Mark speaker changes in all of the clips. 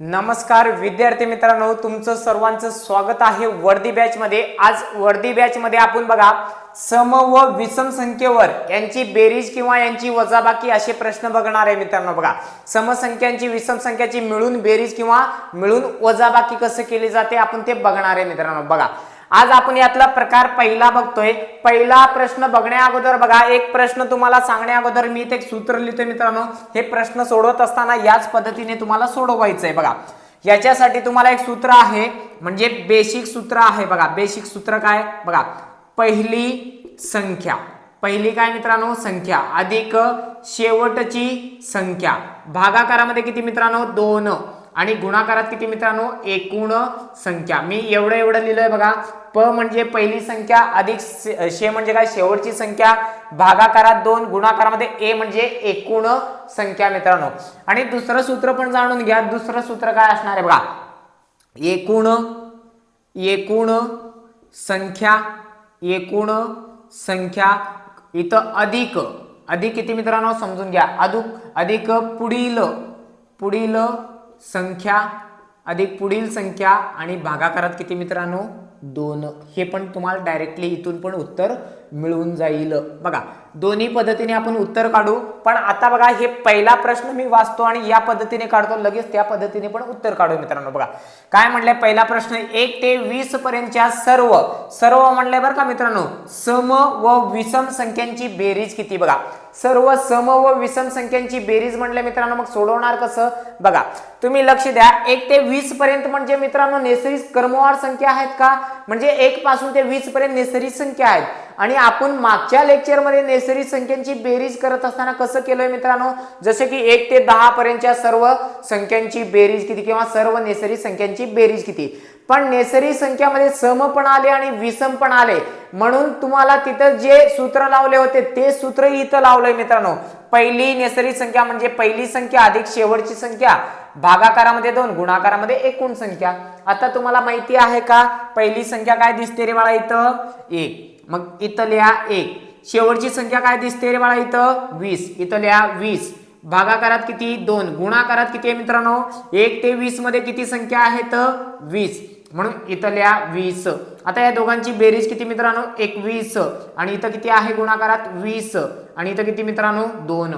Speaker 1: नमस्कार विद्यार्थी मित्रांनो तुमचं सर्वांचं स्वागत आहे वर्दी बॅच मध्ये. आज वर्दी बॅच मध्ये आपण बघा सम व विषम संख्येवर यांची बेरीज किंवा यांची वजाबाकी असे प्रश्न बघणार आहे मित्रांनो बघा. समसंख्यांची विषम संख्याची मिळून बेरीज किंवा मिळून वजाबाकी कसं केली जाते आपण ते बघणार आहे मित्रांनो बघा. आज आपण यातला प्रकार पहिला बघतोय. पहिला प्रश्न बघण्या अगोदर बघा. एक प्रश्न तुम्हाला सांगण्या अगोदर मी इथे एक सूत्र लिहितोय मित्रांनो. हे प्रश्न सोडवत असताना याच पद्धतीने तुम्हाला सोडवायचंय बघा. याच्यासाठी तुम्हाला एक सूत्र आहे. म्हणजे बेसिक सूत्र आहे बघा. बेसिक सूत्र काय? बघा. पहिली संख्या. पहिली काय मित्रांनो? संख्या. अधिक शेवटची संख्या. भागाकारामध्ये किती मित्रांनो? दोन. आणि गुणाकारात किती मित्रांनो? एकूण संख्या. मी एवढं एवढं लिहिलंय बघा. प म्हणजे पहिली संख्या अधिक शे म्हणजे काय? शेवटची संख्या. भागाकारात दोन गुणाकारामध्ये ए म्हणजे एकूण संख्या मित्रांनो. आणि दुसरं सूत्र पण जाणून घ्या. दुसरं सूत्र काय असणार आहे बघा? एकूण एकूण संख्या एकूण संख्या. इथं अधिक अधिक किती मित्रांनो? समजून घ्या. अधिक अधिक पुढील पुढील संख्या अधिक पुढील संख्या आणि भागाकारात किती मित्रांनो? दोन. हे पण तुम्हाला डायरेक्टली इथून पण उत्तर मिळून जाईल. बघा दोन्ही पद्धतीने आपण उत्तर काढू पण आता बघा हे पहिला प्रश्न मी वाचतो आणि या पद्धतीने काढतो लगेच त्या पद्धतीने पण उत्तर काढू मित्रांनो. बघा काय म्हणलंय? पहिला प्रश्न एक ते वीस पर्यंतच्या सर्व सर्व म्हणलंय बरं का मित्रांनो? सम व विषम संख्यांची बेरीज किती? बघा सर्व सम व विषम संख्यांची बेरीज म्हणले मित्रांनो मग सोडवणार कसं? बघा तुम्ही लक्ष द्या एक ते वीस पर्यंत म्हणजे मित्रांनो नैसर्गिक क्रमवार संख्या आहेत का? म्हणजे एक पासून ते वीस पर्यंत नैसर्गिक संख्या आहेत. आणि आपण मागच्या लेक्चरमध्ये नैसर्गिक संख्यांची बेरीज करत असताना कसं केलंय मित्रांनो? जसे की एक ते दहा पर्यंतच्या सर्व संख्यांची बेरीज किती किंवा सर्व नैसर्गिक संख्यांची बेरीज किती? पण नैसर्गिक संख्यामध्ये सम पण आले आणि विषम पण आले. म्हणून तुम्हाला तिथं जे सूत्र लावले होते ते सूत्र इथं लावलंय मित्रांनो. पहिली नैसर्गिक संख्या म्हणजे पहिली संख्या अधिक शेवटची संख्या. भागाकारामध्ये दोन गुणाकारामध्ये एकूण संख्या. आता तुम्हाला माहिती आहे का? पहिली संख्या काय दिसते रे मला इथं? एक. मग इथं लिहा एक. शेवटची संख्या काय दिसते रे बाळा इथं? वीस. इथं लिहा वीस. भागाकारात किती? दोन. गुणाकारात किती आहे मित्रांनो? एक ते वीसमध्ये किती संख्या आहेत? वीस. म्हणून इथं लिहा वीस. आता या दोघांची बेरीज किती मित्रांनो? एकवीस. आणि इथं किती आहे गुणाकारात? वीस. आणि इथं किती मित्रांनो? दोन.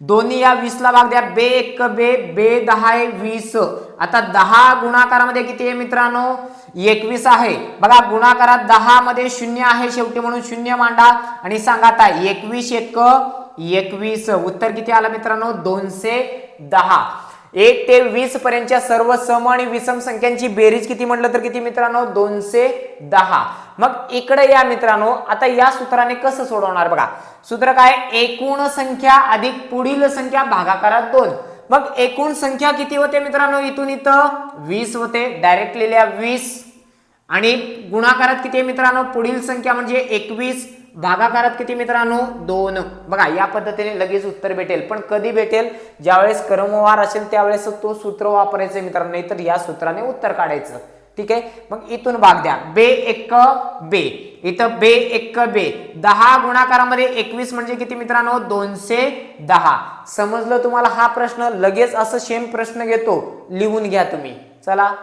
Speaker 1: दोन्ही या वीसला भाग द्या. बे एक बे बे दहा आहे वीस. आता दहा गुणाकारामध्ये किती आहे मित्रांनो? एकवीस आहे. बघा गुणाकारात दहा मध्ये शून्य आहे शेवटी म्हणून शून्य मांडा आणि सांगा आता एकवीस एक एकवीस. उत्तर किती आलं मित्रांनो? दोनशे दहा. एक ते वीस पर्यंतच्या सर्व सम आणि विषम संख्यांची बेरीज किती म्हटलं तर किती मित्रांनो? दोनशे दहा. मग इकडे या मित्रांनो आता या सूत्राने कसं सोडवणार बघा? सूत्र काय? एकूण संख्या अधिक पुढील संख्या भागाकारात दोन. मग एकूण संख्या किती होते मित्रांनो? इथून इथं वीस होते. डायरेक्ट लिहिल्या वीस. आणि गुणाकारात किती आहे मित्रांनो? पुढील संख्या म्हणजे एकवीस. भागाकारात किती मित्रांनो? दोन. बघा या पद्धतीने लगेच उत्तर भेटेल. पण कधी भेटेल? ज्यावेळेस क्रमवार असेल त्यावेळेस तो सूत्र वापरायचं मित्रांनो. नाही तर या सूत्राने उत्तर काढायचं. ठीक आहे? मग इथून भाग द्या. बे एक बे. इथं बे एक बे. दहा गुणाकारामध्ये एकवीस म्हणजे किती मित्रांनो? दोनशे दहा. समजलं तुम्हाला हा प्रश्न? लगेच असं सेम प्रश्न घेतो. लिहून घ्या तुम्ही. चला.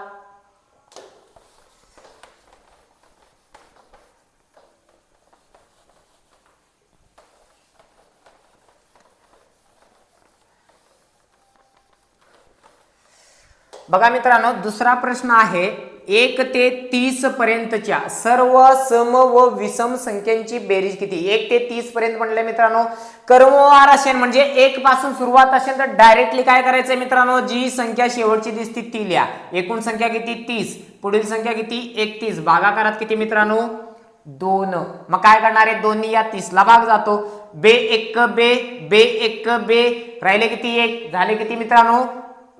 Speaker 1: बघा मित्रांनो दुसरा प्रश्न आहे. एक ते तीस पर्यंतच्या सर्व सम व विषम संख्यांची बेरीज किती? एक ते तीस पर्यंत म्हणले मित्रांनो. कर्मवार असेल म्हणजे एक पासून सुरुवात असेल तर डायरेक्टली काय करायचंय मित्रांनो? जी संख्या शेवटची दिसती ती लिहा. एकूण संख्या किती? तीस. पुढील संख्या किती? एकतीस. भागाकारात किती मित्रांनो? दोन. मग काय करणार आहे? दोन्ही या तीसला भाग जातो. बे एक बे बे एक बे. राहिले किती? एक. झाले किती मित्रांनो?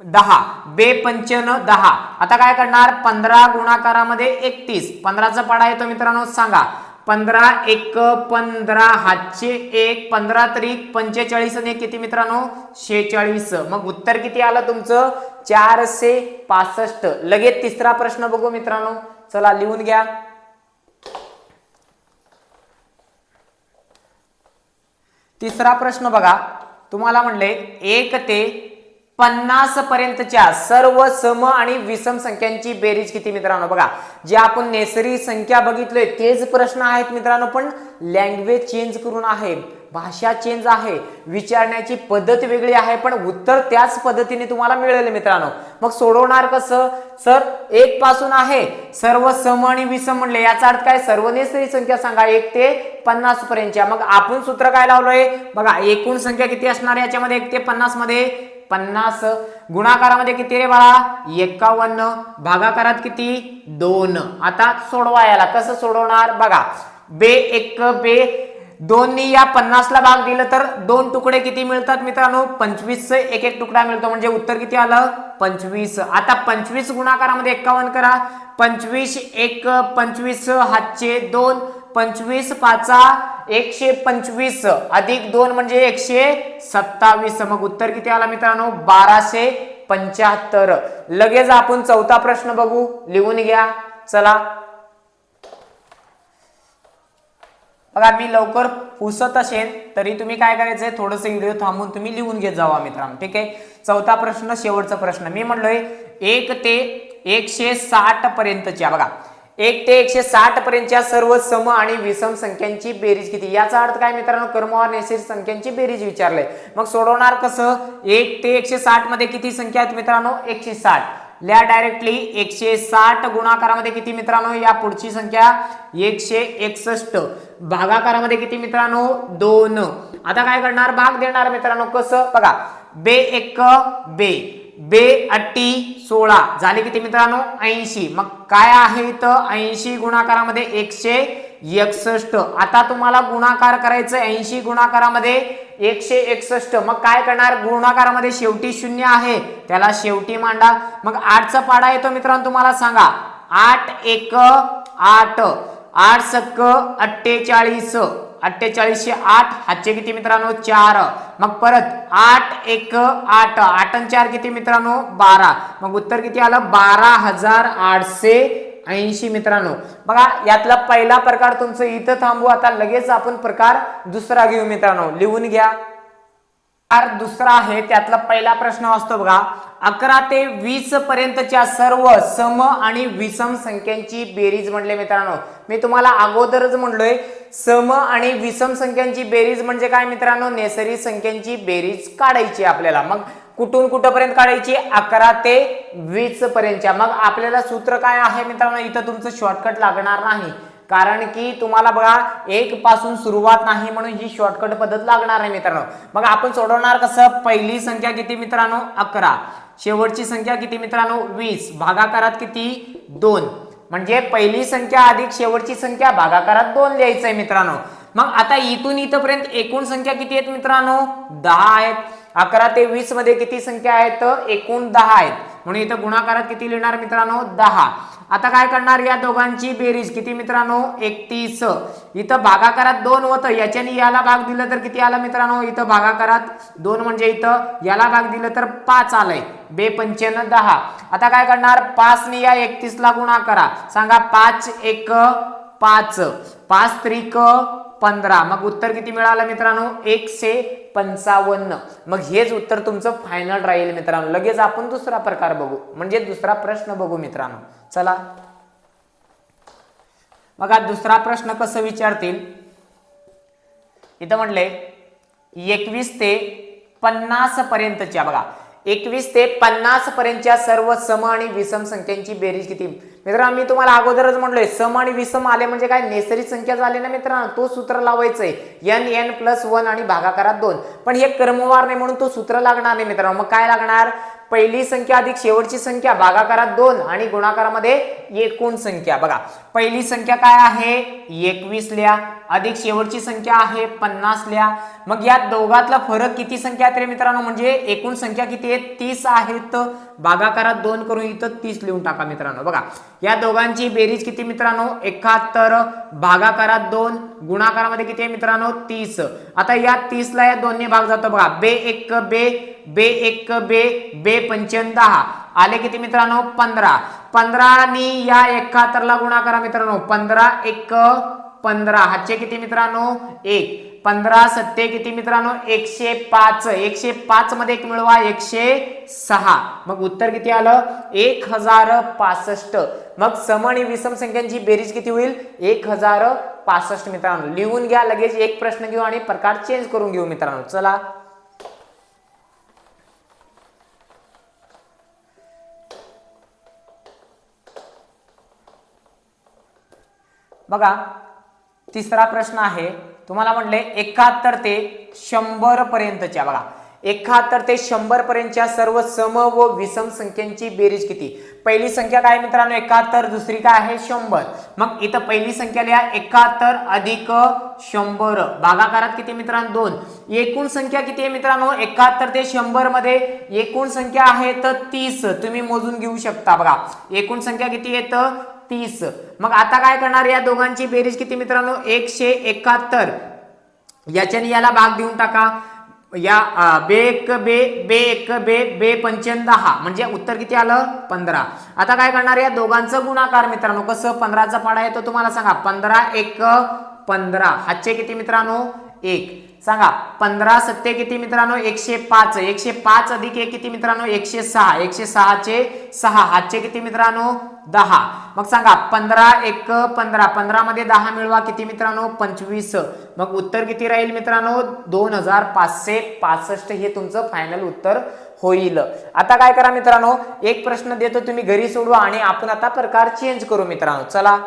Speaker 1: दहा. बेपंचन दहा. आता काय करणार? पंधरा गुणाकारामध्ये एकतीस. पंधराचा पाडा येतो मित्रांनो सांगा. पंधरा एक पंधरा हातशे एक. पंधरा त्रिक पंचेचाळीस आणि किती मित्रांनो? शेचाळीस मग उत्तर किती आलं तुमचं? चारशे पासष्ट. लगेच तिसरा प्रश्न बघू मित्रांनो. चला लिहून घ्या. तिसरा प्रश्न बघा. तुम्हाला म्हणले एक ते पन्नास पर्यंतच्या सर्व सम आणि विषम संख्यांची बेरीज किती मित्रांनो? बघा जे आपण नैसर्गिक संख्या बघितलोय तेच प्रश्न आहेत मित्रांनो पण लँग्वेज चेंज करून आहे भाषा चेंज आहे विचारण्याची पद्धत वेगळी आहे पण उत्तर त्याच पद्धतीने तुम्हाला मिळेल मित्रांनो. मग सोडवणार कसं? सर एक पासून आहे सर्व सम आणि विषम म्हणले याचा अर्थ काय? सर्व नेसरी संख्या सांगा एक ते पन्नास पर्यंतच्या मग आपण सूत्र काय लावलोय? बघा एकूण संख्या किती असणार? याच्यामध्ये एक ते पन्नासमध्ये पन्नास. गुणाकारामध्ये किती रे बाळा? एकावन्न. भागाकारात किती? दोन. आता सोडवा याला. कसं सोडवणार? बघा. बे एक बे दोन्ही या पन्नासला भाग दिलं तर दोन तुकडे किती मिळतात मित्रांनो? पंचवीस. एक एक तुकडा मिळतो. म्हणजे उत्तर किती आलं? पंचवीस. आता पंचवीस गुणाकारामध्ये एक्कावन्न करा. पंचवीस एक पंचवीस हातचे दोन. पंचवीस पाचा एकशे पंचवीस अधिक दोन म्हणजे एकशे सत्तावीस. मग उत्तर किती आला मित्रांनो? बाराशे पंच्याहत्तर. लगेच आपण चौथा प्रश्न बघू. लिहून घ्या. चला. बघा मी लवकर पुसत असेल तरी तुम्ही काय करायचंय? थोडंसं व्हिडिओ थांबून तुम्ही लिहून घेत जावा मित्रांनो. ठीक आहे? चौथा प्रश्न शेवटचा प्रश्न. मी म्हणलोय एक ते एकशे साठ पर्यंतच्या. बघा एक ते एकशे साठ पर्यंतच्या सर्व सम आणि विषम संख्यांची बेरीज किती? याचा अर्थ काय मित्रांनो? कर्मवार नैसर्गिक संख्यांची बेरीज विचारलंय. मग सोडवणार कसं? एक ते एकशे साठमध्ये किती संख्या आहेत मित्रांनो? एकशे साठ. ल्या डायरेक्टली एकशे साठ गुणाकारामध्ये किती मित्रांनो? या पुढची संख्या एकशे एकसष्ट. भागाकारामध्ये किती मित्रांनो? दोन. आता काय करणार? भाग देणार मित्रांनो कसं? बघा. बे एक बे. बे अट्टी सोळा. झाले किती मित्रांनो? ऐंशी. मग काय आहे इथं? ऐंशी गुणाकारामध्ये एकशे एकसष्ट. आता तुम्हाला गुणाकार करायचं ऐंशी गुणाकारामध्ये एकशे एकसष्ट. मग काय करणार? गुणाकारामध्ये शेवटी शून्य आहे. त्याला शेवटी मांडा. मग आठचा पाडा येतो मित्रांनो तुम्हाला सांगा. आठ एक आठ. आठ सक्क अठ्ठेचाळीस. अठ्ठेचाळीसशे आठ हातचे किती मित्रांनो? चार. मग परत आठ एक आठ. आठ आणि चार किती मित्रांनो? बारा. मग उत्तर किती आलं? बारा हजार आठशे ऐंशी मित्रांनो. बघा यातला पहिला प्रकार तुमचं इथं थांबू. आता लगेच आपण प्रकार दुसरा घेऊ मित्रांनो. लिहून घ्या. दुसरा आहे त्यातला पहिला प्रश्न असतो बघा. अकरा ते वीस पर्यंतच्या सर्व सम आणि विषम संख्यांची बेरीज म्हणले मित्रांनो. मी तुम्हाला अगोदरच म्हणलोय सम आणि विषम संख्यांची बेरीज म्हणजे काय मित्रांनो? नैसर्गिक संख्यांची बेरीज काढायची आपल्याला. मग कुठून कुठपर्यंत काढायची? अकरा ते वीस पर्यंतच्या. मग आपल्याला सूत्र काय आहे मित्रांनो? इथं तुमचं शॉर्टकट लागणार नाही. कारण की तुम्हाला बघा एक पासून सुरुवात नाही म्हणून ही शॉर्टकट पद्धत लागणार आहे मित्रांनो. मग आपण सोडवणार कसं? पहिली संख्या किती मित्रांनो? अकरा. शेवटची संख्या किती मित्रांनो? वीस. भागाकारात किती? दोन. म्हणजे पहिली संख्या अधिक शेवटची संख्या भागाकारात दोन लिहायचंय मित्रांनो. मग आता इथून इथपर्यंत एकूण संख्या किती आहेत मित्रांनो? दहा आहेत. अकरा ते वीसमध्ये किती संख्या आहेत? एकूण दहा आहेत. म्हणून इथं गुणाकारात किती लिहिणार मित्रांनो? दहा. आता काय करणार या दोघांची बेरीज? किती मित्रांनो? एकतीस. इथं भागाकारात दोन होतं. याच्याने याला भाग दिलं तर किती आला मित्रांनो? इथं भागाकारात दोन म्हणजे इथं याला भाग दिलं तर पाच आलंय. बे पंच्याण्णव दहा. आता काय करणार? पाचने या एकतीसला गुणा करा. सांगा पाच एक पाच. पाच त्रिक पंधरा. मग उत्तर किती मिळालं मित्रांनो? एकशे पंचावन्न. मग हेच उत्तर तुमचं फायनल राहील मित्रांनो. लगेच आपण दुसरा प्रकार बघू. म्हणजे दुसरा प्रश्न बघू मित्रांनो. चला. बघा दुसरा प्रश्न कसं विचारतील? इथं म्हणले एकवीस ते पन्नास पर्यंतच्या बघा. एकवीस ते पन्नास पर्यंतच्या सर्व सम आणि विषम संख्यांची बेरीज किती? मित्रांनो मी तुम्हाला अगोदरच म्हणलोय सम आणि विषम आले म्हणजे काय? नैसर्गिक संख्या झाले ना मित्रांनो तो सूत्र लावायचं आहे एन एन प्लस वन आणि भागाकारात दोन. पण हे क्रमवार नाही म्हणून तो सूत्र लागणार नाही मित्रांनो. मग काय लागणार? पहिली संख्या अधिक शेवटची संख्या भागाकारात दोन आणि गुणाकारामध्ये एकूण संख्या. बघा पहिली संख्या काय आहे? एकवीस लिहा. अधिक शेवटची संख्या आहे पन्नास लिहा. मग या दोघातला फरक किती संख्या आहेत रे मित्रांनो म्हणजे एकूण संख्या किती आहे? तीस आहेत. भागाकारात दोन करून इथं तीस लिहून टाका मित्रांनो. बघा या दोघांची बेरीज किती मित्रांनो? एकाहत्तर. भागाकारात दोन गुणाकारामध्ये किती आहे मित्रांनो? तीस. आता या तीसला या दोन्ही भाग जातो. बघा बे एक बे बे एक बे बे पंचन दहा. आले किती मित्रांनो? पंधरा. पंधरानी या एकाहत्तरला गुणा करा मित्रांनो. पंधरा एक पंधरा. हातचे किती मित्रांनो? एक. पंधरा सत्ते किती मित्रांनो? एकशे पाच. एकशे पाच मध्ये एक मिळवा. एकशे सहा. मग उत्तर किती आलं? एक हजार पासष्ट. मग सम आणि विषम संख्यांची बेरीज किती होईल? एक हजार पासष्ट मित्रांनो. लिहून घ्या लगेच एक प्रश्न घेऊ आणि प्रकार चेंज करून घेऊ मित्रांनो. चला. बघा तिसरा प्रश्न आहे. तुम्हाला म्हटले एकाहत्तर ते शंभर पर्यंतच्या. बघा एकाहत्तर ते शंभर पर्यंतच्या सर्व सम व विषम संख्यांची बेरीज किती? पहिली संख्या काय मित्रांनो? एकाहत्तर दुसरी काय आहे? शंभर. मग इथं पहिली संख्या लिहा एकाहत्तर अधिक शंभर. भागाकारात किती मित्रांनो? दोन. एकूण संख्या किती आहे मित्रांनो? एकाहत्तर ते शंभरमध्ये एकूण संख्या आहे तर तीस. तुम्ही मोजून घेऊ शकता. बघा एकूण संख्या किती आहे तर तीस. मग आता काय करणार? या दोघांची बेरीज किती मित्रांनो? एकशे एकाहत्तर. याच्याने याला भाग देऊन टाका. या बे एक बे बे एक बे बे पंचन दहा म्हणजे उत्तर किती आलं? पंधरा. आता काय करणार? या दोघांचं गुणाकार मित्रांनो कसं? पंधराचा पाडा येतो तुम्हाला सांगा. पंधरा एक पंधरा. हातचे किती मित्रांनो? एक. सांगा पंधरा सत्ते किती मित्रांनो? एकशे पाच. एकशे पाच अधिक एक किती मित्रांनो? एकशे सहा. एकशे सहाचे सहा. हातचे किती मित्रांनो? दहा. मग सांगा पंधरा एक पंधरा. पंधरा मध्ये दहा मिळवा किती मित्रांनो? पंचवीस. मग उत्तर किती राहील मित्रांनो? दोन हजार पाचशे पासष्ट हे तुमचं फायनल उत्तर होईल. आता काय करा मित्रांनो? एक प्रश्न देतो तुम्ही घरी सोडवा आणि आपण आता प्रकार चेंज करू मित्रांनो. चला.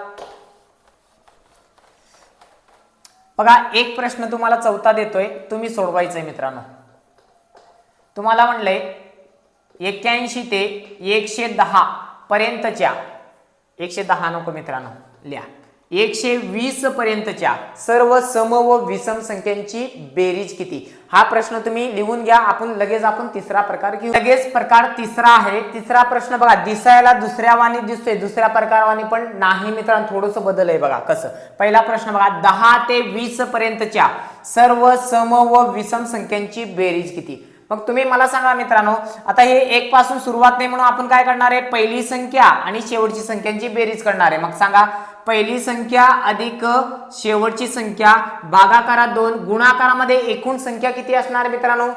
Speaker 1: बघा एक प्रश्न तुम्हाला चौथा देतोय तुम्ही सोडवायचंय मित्रांनो. तुम्हाला म्हणलंय एक्क्याऐंशी ते एकशे दहा पर्यंतच्या एकशे दहा नको मित्रांनो लिहा. एकशे वीस पर्यंतच्या सर्व सम व विषम संख्यांची बेरीज किती? हा प्रश्न तुम्ही लिहून घ्या. आपण लगेच आपण तिसरा प्रकार घेऊ. लगेच प्रकार तिसरा आहे. तिसरा प्रश्न बघा. दिसायला दुसऱ्या वाणी दिसतोय. दुसऱ्या प्रकारवाणी पण नाही मित्रांनो. थोडस बदल आहे बघा. कसं? पहिला प्रश्न बघा. दहा ते वीस पर्यंतच्या सर्व सम व विषम संख्यांची बेरीज किती? मग तुम्ही मला सांगा मित्रांनो. आता हे एक पासून सुरुवात नाही म्हणून आपण काय करणार आहे? पहिली संख्या आणि शेवटची संख्यांची बेरीज करणार आहे. मग सांगा. पहिली संख्या अधिक शेवटची संख्या. भागाकारात दोन गुणाकारामध्ये एकूण संख्या किती असणार मित्रांनो?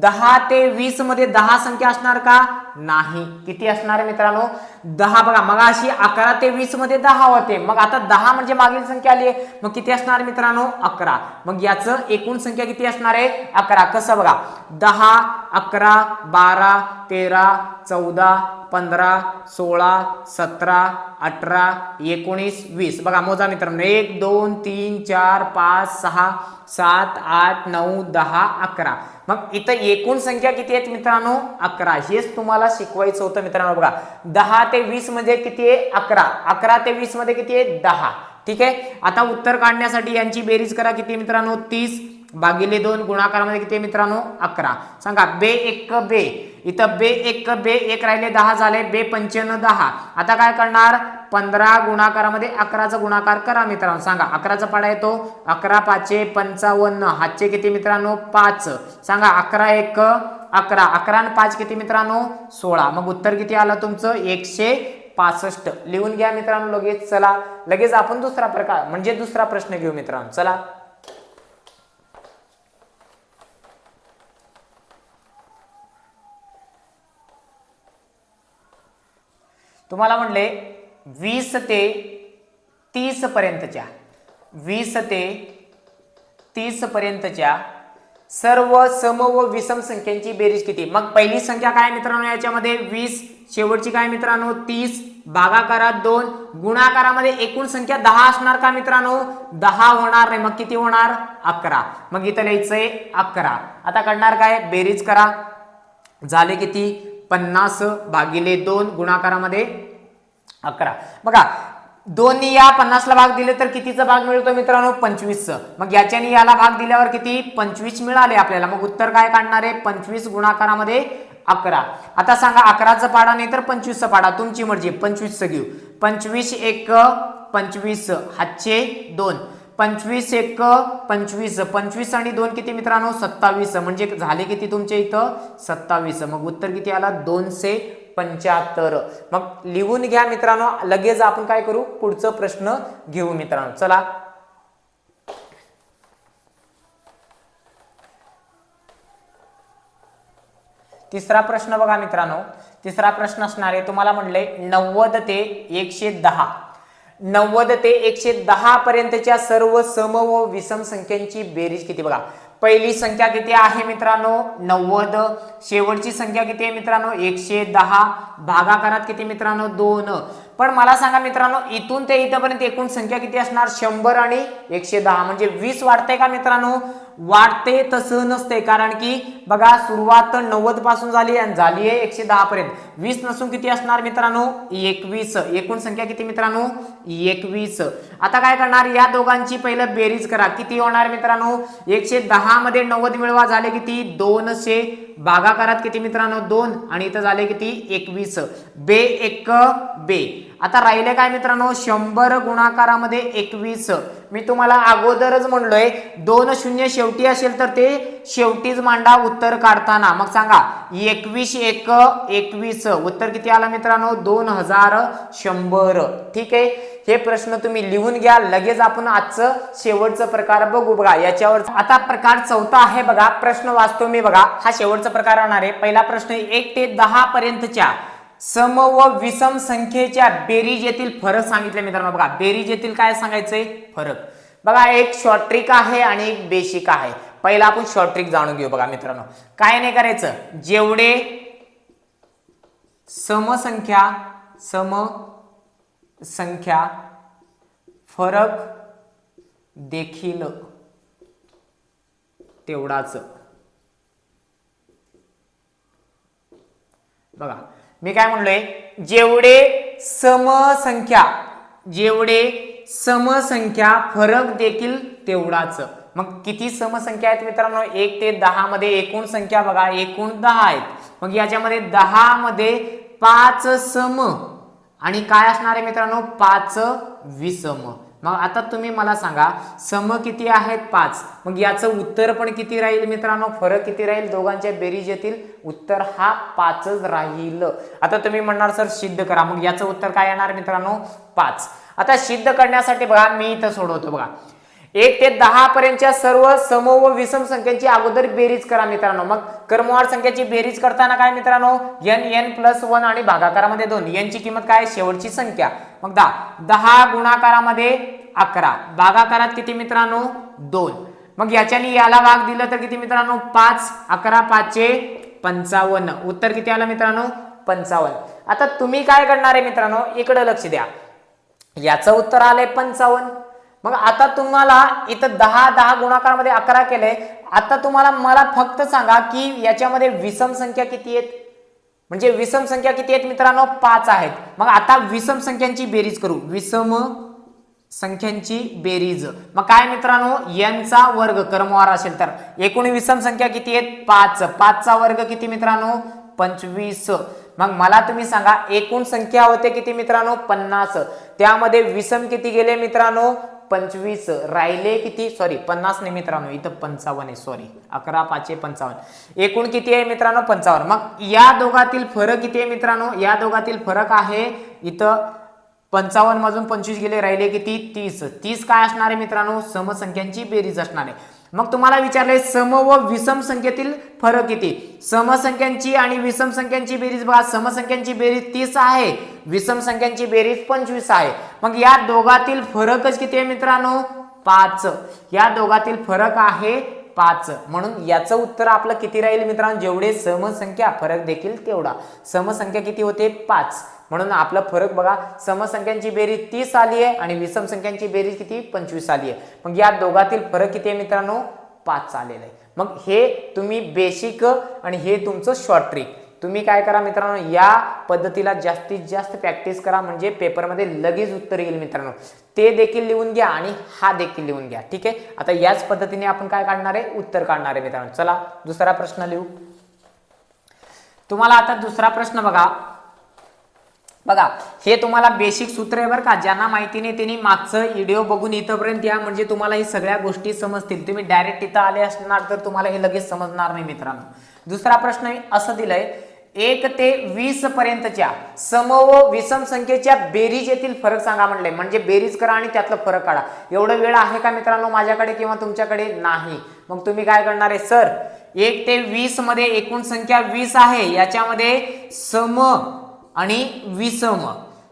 Speaker 1: दहा ते वीसमध्ये दहा संख्या असणार का? नाही. किती असणार आहे मित्रांनो? दहा बघा मग अशी अकरा ते वीसमध्ये दहा होते. मग आता दहा म्हणजे मागील संख्या आली आहे. मग किती असणार मित्रांनो? अकरा. मग याचं एकूण संख्या किती असणार आहे? अकरा. कसं बघा? दहा अकरा बारा तेरा चौदा पंधरा सोळा सतरा अठरा एकोणीस वीस. बघा मोजा मित्रांनो. एक दोन तीन चार पाच सहा सात आठ नऊ दहा अकरा. मग इथं एकूण संख्या किती आहेत मित्रांनो? अकरा. हेच तुम्हाला शिकवायचं होतं मित्रांनो बघा. दहा ते वीस म्हणजे किती आहे? अकरा. अकरा ते वीसमध्ये किती आहे? दहा. ठीक आहे? आता उत्तर काढण्यासाठी यांची बेरीज करा किती मित्रांनो? तीस. भागिले दोन गुणाकारामध्ये किती आहे मित्रांनो? अकरा. सांगा. बे एक बे. इथं बे एक बे एक राहिले दहा झाले बे पंच्याण्णव दहा. आता काय करणार? पंधरा गुणाकारामध्ये अकराचा गुणाकार करा मित्रांनो. सांगा अकराचा पाडा येतो? अकरा पाचशे पंचावन्न. हातचे किती मित्रांनो? पाच. सांगा अकरा एक अकरा. अकरा आणि पाच किती मित्रांनो? सोळा. मग उत्तर किती आलं तुमचं? एकशे पासष्ट. लिहून घ्या मित्रांनो लगेच. चला लगेच आपण दुसरा प्रकार म्हणजे दुसरा प्रश्न घेऊ मित्रांनो. चला. तुम्हाला म्हणले वीस ते तीस पर्यंतच्या वीस ते तीस पर्यंतच्या सर्व सम व विषम संख्यांची बेरीज किती? मग पहिली संख्या काय मित्रांनो याच्यामध्ये? वीस शेवटची काय मित्रांनो? तीस भागाकारात दोन गुणाकारामध्ये एकूण संख्या दहा असणार का मित्रांनो? दहा होणार नाही. मग किती होणार? अकरा. मग इथं लिहायचंय अकरा. आता करणार काय? बेरीज करा. झाले किती? पन्नास भागिले दोन गुणाकारामध्ये अकरा. बघा दोन्ही या पन्नासला भाग दिले तर कितीचा भाग मिळतो मित्रांनो? पंचवीस. मग याच्याने याला भाग दिल्यावर किती? पंचवीस मिळाले आपल्याला. मग उत्तर काय काढणार आहे? पंचवीस गुणाकारामध्ये अकरा. आता सांगा अकराचा पाडा नाही तर पंचवीसचा पाडा. तुमची मर्जी. पंचवीसचं घेऊ. पंचवीस एक पंचवीस हातचे दोन. पंचवीस एक पंचवीस पंचवीस आणि दोन किती मित्रांनो? सत्तावीस. म्हणजे झाले किती तुमच्या इथं? सत्तावीस. मग उत्तर किती आला? दोनशे पंच्याहत्तर. मग लिहून घ्या मित्रांनो. लगेच आपण काय करू? पुढचं प्रश्न घेऊ मित्रांनो. चला. तिसरा प्रश्न बघा मित्रांनो. तिसरा प्रश्न असणार आहे तुम्हाला म्हणले नव्वद ते एकशे दहा. नव्वद ते एकशे दहा पर्यंतच्या सर्व सम व विषम संख्यांची बेरीज किती बघा. पहिली संख्या किती आहे मित्रांनो? नव्वद. शेवटची संख्या किती आहे मित्रांनो? एकशे दहा. भागाकारात किती मित्रांनो? दोन. पण मला सांगा मित्रांनो इथून ते इथंपर्यंत एकूण संख्या किती असणार? शंभर आणि एकशे दहा. म्हणजे वीस वाढते का मित्रांनो? वाढते तसं नसते कारण की बघा सुरुवात नव्वदपासून झाली आणि झाली आहे एकशे दहा पर्यंत. वीस नसून किती असणार मित्रांनो? एकवीस. एकूण संख्या किती मित्रांनो? एकवीस. आता काय करणार? या दोघांची पहिलं बेरीज करा. किती होणार मित्रांनो? एकशे दहा मध्ये नव्वद मिळवा झाले किती? दोनशे भागाकारात किती मित्रांनो? दोन. आणि इथं झाले किती? एकवीस. बे एक बे. आता राहिले काय मित्रांनो? शंभर गुणाकारामध्ये एकवीस. मी तुम्हाला अगोदरच म्हणलोय दोन शून्य शेवटी असेल तर ते शेवटीच मांडा उत्तर काढताना. मग सांगा एकवीस एक एकवीस. उत्तर किती आला मित्रांनो? दोन हजार शंभर. ठीक आहे? हे प्रश्न तुम्ही लिहून घ्या. लगेच आपण आजचं शेवटचं प्रकार बघू बघा. याच्यावर आता प्रकार चौथा आहे बघा. प्रश्न वाचतो मी बघा. हा शेवटचा प्रकार राहणार आहे. पहिला प्रश्न एक ते दहा पर्यंतच्या सम व विषम संख्येच्या बेरीज येथील फरक सांगितले मित्रांनो बघा. बेरीज येथील काय सांगायचंय? फरक. बघा एक शॉर्ट ट्रिक आहे आणि एक बेसिक आहे. पहिला आपण शॉर्ट ट्रिक जाणून घेऊ बघा मित्रांनो. काय नाही करायचं? जेवढे समसंख्या सम संख्या फरक देखील तेवढाच. बघा मी काय म्हणलोय? जेवढे समसंख्या जेवढे समसंख्या फरक देखील तेवढाच. मग किती समसंख्या आहेत मित्रांनो? एक ते दहा मध्ये एकूण संख्या बघा एकूण दहा आहेत. मग याच्यामध्ये दहा मध्ये पाच सम. आणि काय असणार आहे मित्रांनो? पाच विसम मग आता तुम्ही मला सांगा सम किती आहेत पाच? मग याचं उत्तर पण किती राहील मित्रांनो? फरक किती राहील? दोघांच्या बेरीज येतील. उत्तर हा पाचच राहील. आता तुम्ही म्हणणार सर सिद्ध करा. मग याचं उत्तर काय येणार मित्रांनो? पाच. आता सिद्ध करण्यासाठी बघा मी इथं सोडवतो बघा. एक ते दहा पर्यंतच्या सर्व सम व विषम संख्यांची अगोदर बेरीज करा मित्रांनो. मग क्रमवार संख्याची बेरीज करताना काय मित्रांनो? एन एन प्लस वन आणि भागाकारामध्ये दोन. यांची किंमत काय? शेवटची संख्या. मग दहा. दहा गुणाकारामध्ये अकरा. भागाकारात किती मित्रांनो? दोन. मग याच्याने याला भाग दिलं तर किती मित्रांनो? पाच. अकरा पाचशे पंचावन्न. उत्तर किती आलं मित्रांनो? पंचावन्न. आता तुम्ही काय करणार आहे मित्रांनो? इकडे लक्ष द्या. याचं उत्तर आलंय पंचावन्न. मग आता तुम्हाला इथं दहा दहा गुणाकारामध्ये अकरा केले. आता तुम्हाला मला फक्त सांगा की याच्यामध्ये विषम संख्या किती आहेत? म्हणजे विषम संख्या किती आहेत मित्रांनो? पाच आहेत. मग आता विषम संख्यांची बेरीज करू. विषम संख्यांची बेरीज. मग काय मित्रांनो? यांचा वर्ग क्रमवार असेल तर. एकूण विषम संख्या किती आहेत? पाच. पाचचा वर्ग किती मित्रांनो? पंचवीस. मग मला तुम्ही सांगा एकूण संख्या होते किती मित्रांनो? पन्नास. त्यामध्ये विषम किती गेले मित्रांनो? पंचवीस राहिले किती? सॉरी पन्नास नाही मित्रांनो इथं पंचावन्न आहे सॉरी अकरा पाचशे पंचावन्न. एकूण किती आहे मित्रांनो? पंचावन्न. मग या दोघातील फरक किती आहे मित्रांनो? या दोघातील फरक आहे इथं पंचावन्न मधून पंचवीस गेले राहिले किती? तीस. तीस काय असणार आहे मित्रांनो? समसंख्यांची बेरीज असणार आहे. मग तुम्हाला विचारले सम व विषम संख्येतील फरक किती? समसंख्यांची आणि विषम संख्यांची बेरीज बघा समसंख्यांची बेरीज तीस आहे विषम संख्यांची बेरीज पंचवीस आहे. मग या दोघातील फरकच किती आहे मित्रांनो? पाच. या दोघातील फरक आहे पाच. म्हणून याचं उत्तर आपलं किती राहील मित्रांनो? जेवढे समसंख्या फरक देखील तेवढा. समसंख्या किती होते? पाच. म्हणून आपला फरक बघा समसंख्यांची बेरीज तीस आली आहे आणि विषम संख्यांची बेरीज किती? पंचवीस आली आहे. मग या दोघातील फरक किती आहे मित्रांनो? पाच आलेला आहे. मग हे तुम्ही बेसिक आणि हे तुमचं शॉर्ट ट्रिक तुम्ही काय करा मित्रांनो या पद्धतीला जास्तीत जास्त प्रॅक्टिस करा. म्हणजे पेपरमध्ये लगेच उत्तर येईल मित्रांनो. ते देखील लिहून घ्या आणि हा देखील लिहून घ्या. ठीक आहे? आता याच पद्धतीने आपण काय काढणार आहे? उत्तर काढणार आहे मित्रांनो. चला दुसरा प्रश्न लिहू. तुम्हाला आता दुसरा प्रश्न बघा. बघा हे तुम्हाला बेसिक सूत्र आहे बरं का ज्यांना माहिती नाही त्यांनी मागचं व्हिडिओ बघून इथंपर्यंत या म्हणजे तुम्हाला ही सगळ्या गोष्टी समजतील. तुम्ही डायरेक्ट इथं आले असणार तर तुम्हाला हे लगेच समजणार नाही मित्रांनो. दुसरा प्रश्न असं दिलंय एक ते वीस पर्यंतच्या सम व विषम संख्येच्या बेरीज येथील फरक सांगा म्हणले. म्हणजे बेरीज करा आणि त्यातला फरक काढा. एवढं वेळ आहे का मित्रांनो माझ्याकडे किंवा तुमच्याकडे? नाही. मग तुम्ही काय करणार आहे सर एक ते वीसमध्ये एकूण संख्या वीस आहे. याच्यामध्ये सम आणि विषम.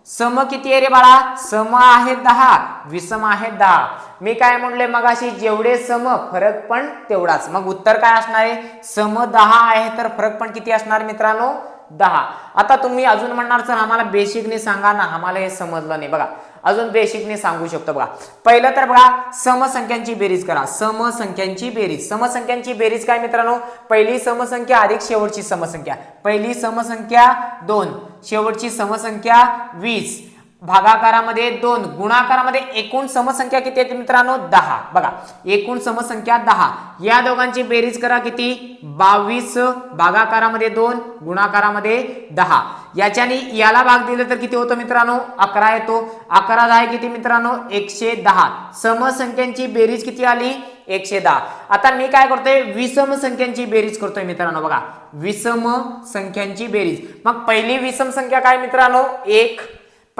Speaker 1: सम किती आहे रे बाळा? सम आहे दहा विषम आहे दहा. मी काय म्हणले मग अशी जेवढे सम फरक पण तेवढाच. मग उत्तर काय असणार आहे? सम दहा आहे तर फरक पण किती असणार मित्रांनो? दहा. आता तुम्ही अजून म्हणणार सर आम्हाला बेसिकने सांगा ना आम्हाला हे समजलं नाही. बघा अजून बेसिकने सांगू शकतो बघा. पहिलं तर बघा समसंख्यांची बेरीज करा. समसंख्यांची बेरीज. समसंख्यांची बेरीज काय मित्रांनो? पहिली समसंख्या अधिक शेवटची समसंख्या पहिली समसंख्या दोन. शेवटची समसंख्या वीस. भागाकारामध्ये दोन गुणाकारामध्ये एकूण समसंख्या किती आहेत मित्रांनो? दहा. बघा एकूण समसंख्या दहा. या दोघांची बेरीज करा किती? बावीस. भागाकारामध्ये दोन गुणाकारामध्ये दहा. याच्याने याला भाग दिलं तर किती होतं मित्रांनो? अकरा येतो. अकरा दहा किती मित्रांनो? एकशे दहा. समसंख्यांची बेरीज किती आली? एकशे दहा. आता मी काय करतोय? विषम संख्यांची बेरीज करतोय मित्रांनो. बघा विषम संख्यांची बेरीज. मग पहिली विषम संख्या काय मित्रांनो? एक.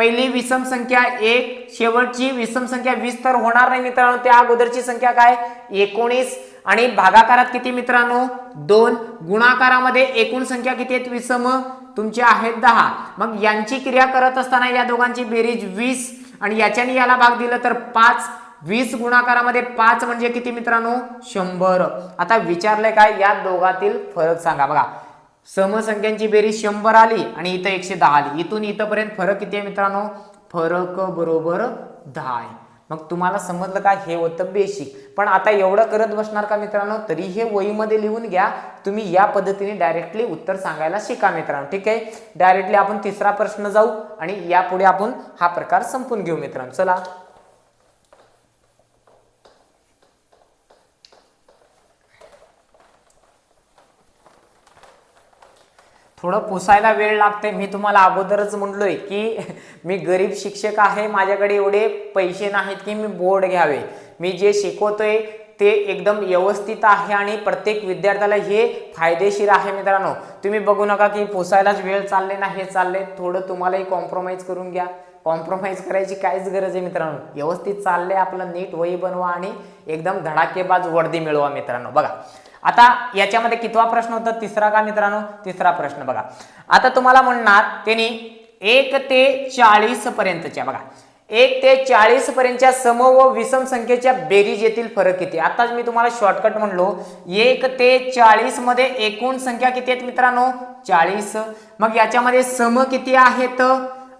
Speaker 1: पहिली विषम संख्या एक शेवटची विषम संख्या वीस तर होणार नाही मित्रांनो. त्या अगोदरची संख्या काय? एकोणीस. आणि भागाकारात किती मित्रांनो? दोन. गुणाकारामध्ये एकूण संख्या किती आहेत विषम? तुमची आहेत दहा. मग यांची क्रिया करत असताना या दोघांची बेरीज वीस. आणि याच्याने याला भाग दिला तर पाच. वीस गुणाकारामध्ये पाच म्हणजे किती मित्रांनो? शंभर. आता विचारलंय काय? या दोघातील फरक सांगा. बघा. समसंख्यांची बेरीज शंभर आली आणि इथं एकशे दहा आली. इथून इथंपर्यंत फरक किती आहे मित्रांनो? फरक बरोबर दहा आहे. मग तुम्हाला समजलं का? हे होतं बेसिक पण आता एवढं करत बसणार का मित्रांनो? तरी हे वहीमध्ये लिहून घ्या. तुम्ही या पद्धतीने डायरेक्टली उत्तर सांगायला शिका मित्रांनो. ठीक आहे? डायरेक्टली आपण तिसरा प्रश्न जाऊ आणि यापुढे आपण हा प्रकार संपून घेऊ मित्रांनो. चला. थोडं पुसायला वेळ लागते मी तुम्हाला अगोदरच म्हणलोय की मी गरीब शिक्षक आहे. माझ्याकडे एवढे पैसे नाहीत की मी बोर्ड घ्यावे. मी जे शिकवतोय ते एकदम व्यवस्थित आहे आणि प्रत्येक विद्यार्थ्याला हे फायदेशीर आहे मित्रांनो. तुम्ही बघू नका की पुसायलाच वेळ चालले ना हे चालले. थोडं तुम्हालाही कॉम्प्रोमाइज करून घ्या. कॉम्प्रोमाइज करायची काहीच गरज आहे मित्रांनो. व्यवस्थित चाललंय आपलं नीट वही बनवा आणि एकदम धडाकेबाज वर्दी मिळवा मित्रांनो. बघा. आता याच्यामध्ये कितवा प्रश्न होता? तिसरा का मित्रांनो? तिसरा प्रश्न बघा. आता तुम्हाला म्हणणार त्यांनी एक ते चाळीस पर्यंतच्या बघा. एक ते चाळीस पर्यंतच्या सम व विषम संख्येच्या बेरीज येथील फरक किती? आताच मी तुम्हाला शॉर्टकट म्हणलो. एक ते चाळीसमध्ये एकूण संख्या किती आहेत मित्रांनो? चाळीस. मग याच्यामध्ये सम किती आहेत?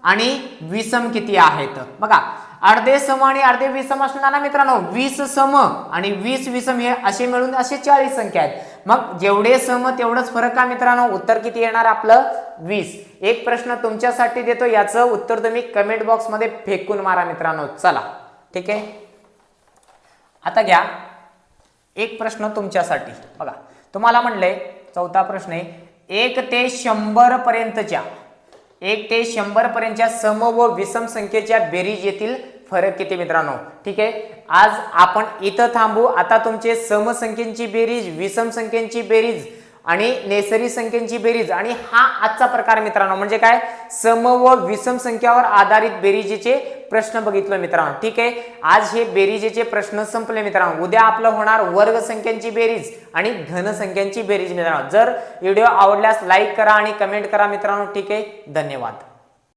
Speaker 1: आणि विषम किती आहेत? बघा. अर्धे सम आणि अर्धे विषम असणार. ना मित्रांनो वीस सम आणि वीस विषम हे असे मिळून असे चाळीस संख्या आहेत. मग जेवढे सम तेवढंच फरक का मित्रांनो? उत्तर किती येणार आपलं? वीस. एक प्रश्न तुमच्यासाठी देतो. याचं उत्तर तुम्ही कमेंट बॉक्समध्ये फेकून मारा मित्रांनो. चला. ठीक आहे? आता घ्या. एक प्रश्न तुमच्यासाठी. बघा. तुम्हाला म्हणलंय चौथा प्रश्न आहे एक ते शंभर पर्यंतच्या. एक ते शंभर पर्यंतच्या सम व विषम संख्येच्या बेरीज येथील फरक किती मित्रांनो? ठीक आहे? आज आपण इथं थांबू. आता तुमचे समसंख्येची बेरीज विषम संख्येची बेरीज आणि नैसर्गिक संख्येची बेरीज. आणि हा आजचा प्रकार मित्रांनो म्हणजे काय? सम व विषम संख्यावर आधारित बेरीजेचे प्रश्न बघितलं मित्रांनो. ठीक आहे? आज हे बेरीजेचे प्रश्न संपले मित्रांनो. उद्या आपलं होणार वर्ग संख्यांची बेरीज आणि घन संख्यांची बेरीज मित्रांनो. जर व्हिडिओ आवडल्यास लाईक करा आणि कमेंट करा मित्रांनो. ठीक आहे? धन्यवाद.